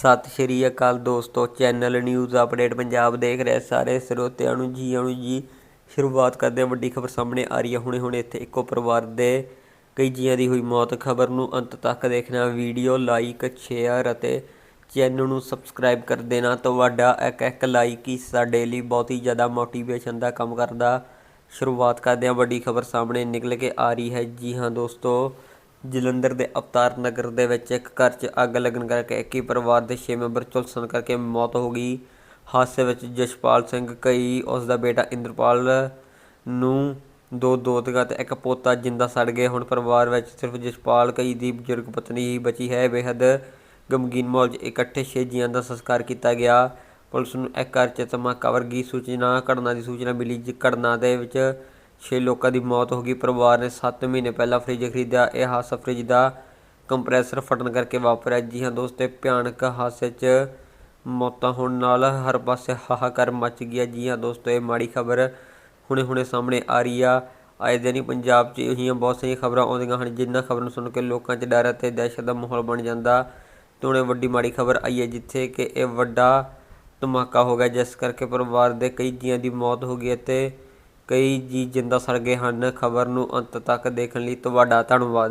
ਸਤਿ ਸ਼੍ਰੀ ਅਕਾਲ ਦੋਸਤੋ, channel news update Punjab ਦੇਖ ਰਹੇ ਸਾਰੇ ਸਰੋਤਿਆਂ ਨੂੰ ਜੀ ਆਣੂ ਜੀ। ਸ਼ੁਰੂਆਤ ਕਰਦੇ ਹਾਂ, ਵੱਡੀ ਖਬਰ ਸਾਹਮਣੇ ਆ ਰਹੀ ਹੈ। ਹੁਣੇ ਹੁਣੇ ਇੱਥੇ ਇੱਕੋ ਪਰਿਵਾਰ ਦੇ ਕਈ ਜੀਆਂ ਦੀ ਹੋਈ ਮੌਤ। ਖਬਰ ਨੂੰ ਅੰਤ ਤੱਕ ਦੇਖਣਾ, ਵੀਡੀਓ ਲਾਈਕ, ਸ਼ੇਅਰ ਅਤੇ ਚੈਨਲ ਨੂੰ ਸਬਸਕ੍ਰਾਈਬ ਕਰ ਦੇਣਾ। ਤੁਹਾਡਾ ਇੱਕ ਇੱਕ ਲਾਈਕ ਹੀ ਸਾਡੇ ਲਈ ਬਹੁਤ ਹੀ ਜ਼ਿਆਦਾ ਮੋਟੀਵੇਸ਼ਨ ਦਾ ਕੰਮ ਕਰਦਾ। ਸ਼ੁਰੂਆਤ ਕਰਦੇ ਹਾਂ, ਵੱਡੀ ਖਬਰ ਸਾਹਮਣੇ ਨਿਕਲ ਕੇ ਆ ਰਹੀ ਹੈ। ਜੀ ਹਾਂ ਦੋਸਤੋ ਜਲੰਧਰ ਦੇ ਅਵਤਾਰ ਨਗਰ ਦੇ ਵਿੱਚ ਇੱਕ ਘਰ 'ਚ ਅੱਗ ਲੱਗਣ ਕਰਕੇ ਇੱਕ ਹੀ ਪਰਿਵਾਰ ਦੇ 6 ਮੈਂਬਰ ਝੁਲਸਣ ਕਰਕੇ ਮੌਤ ਹੋ ਗਈ। ਹਾਦਸੇ ਵਿੱਚ ਜਸ਼ਪਾਲ ਸਿੰਘ ਕਈ, ਉਸ ਦਾ ਬੇਟਾ ਇੰਦਰਪਾਲ ਨੂੰ ਦੋ ਦੋਤਗਾ ਤੇ ਇੱਕ ਪੋਤਾ ਜਿੰਦਾ ਸੜ ਗਏ ਹੁਣ। ਪਰਿਵਾਰ ਵਿੱਚ ਸਿਰਫ ਜਸ਼ਪਾਲ ਕਈ ਦੀ ਬਜ਼ੁਰਗ ਪਤਨੀ ਹੀ ਬਚੀ ਹੈ। ਬੇਹੱਦ ਗਮਗੀਨ ਮਾਹੌਲ 'ਚ ਇਕੱਠੇ ਛੇ ਜੀਆਂ ਦਾ ਸੰਸਕਾਰ ਕੀਤਾ ਗਿਆ। ਪੁਲਿਸ ਨੂੰ ਇੱਕ ਘਰ 'ਚ ਧਮਾਕਾ ਵਰਗੀ ਸੂਚਨਾ, ਘਟਨਾ ਦੀ ਸੂਚਨਾ ਮਿਲੀ। ਜਿ ਘਟਨਾ ਦੇ ਵਿੱਚ ਛੇ ਲੋਕਾਂ ਦੀ ਮੌਤ ਹੋ ਗਈ। ਪਰਿਵਾਰ ਨੇ 7 ਮਹੀਨੇ ਪਹਿਲਾਂ ਫ੍ਰਿਜ ਖਰੀਦਿਆ। ਇਹ ਹਾਦਸਾ ਫ੍ਰਿਜ ਦਾ ਕੰਪਰੈਸਰ ਫਟਣ ਕਰਕੇ ਵਾਪਰਿਆ। ਜੀ ਹਾਂ ਦੋਸਤੋ ਭਿਆਨਕ ਹਾਦਸੇ 'ਚ ਮੌਤਾਂ ਹੋਣ ਨਾਲ ਹਰ ਪਾਸੇ ਹਾਹਾਕਾਰ ਮਚ ਗਿਆ। ਜੀ ਹਾਂ ਦੋਸਤੋ ਇਹ ਮਾੜੀ ਖਬਰ ਹੁਣੇ ਹੁਣੇ ਸਾਹਮਣੇ ਆ ਰਹੀ ਆ। ਆਏ ਦਿਨ ਹੀ ਪੰਜਾਬ 'ਚ ਅਜਿਹੀਆਂ ਬਹੁਤ ਸਾਰੀਆਂ ਖਬਰਾਂ ਆਉਂਦੀਆਂ ਹਨ, ਜਿਨ੍ਹਾਂ ਖਬਰਾਂ ਨੂੰ ਸੁਣ ਕੇ ਲੋਕਾਂ 'ਚ ਡਰ ਅਤੇ ਦਹਿਸ਼ਤ ਦਾ ਮਾਹੌਲ ਬਣ ਜਾਂਦਾ। ਤੇ ਹੁਣੇ ਵੱਡੀ ਮਾੜੀ ਖਬਰ ਆਈ ਹੈ, ਜਿੱਥੇ ਕਿ ਇਹ ਵੱਡਾ ਧਮਾਕਾ ਹੋ ਗਿਆ। ਜਿਸ ਕਰਕੇ ਪਰਿਵਾਰ ਦੇ ਕਈ ਜੀਆਂ ਦੀ ਮੌਤ ਹੋ ਗਈ ਅਤੇ ਕਈ ਜੀ ਜਿੰਦਾ ਸੜ ਗਏ ਹਨ। ਖਬਰ ਨੂੰ ਅੰਤ ਤੱਕ ਦੇਖਣ ਲਈ ਤੁਹਾਡਾ ਧੰਨਵਾਦ।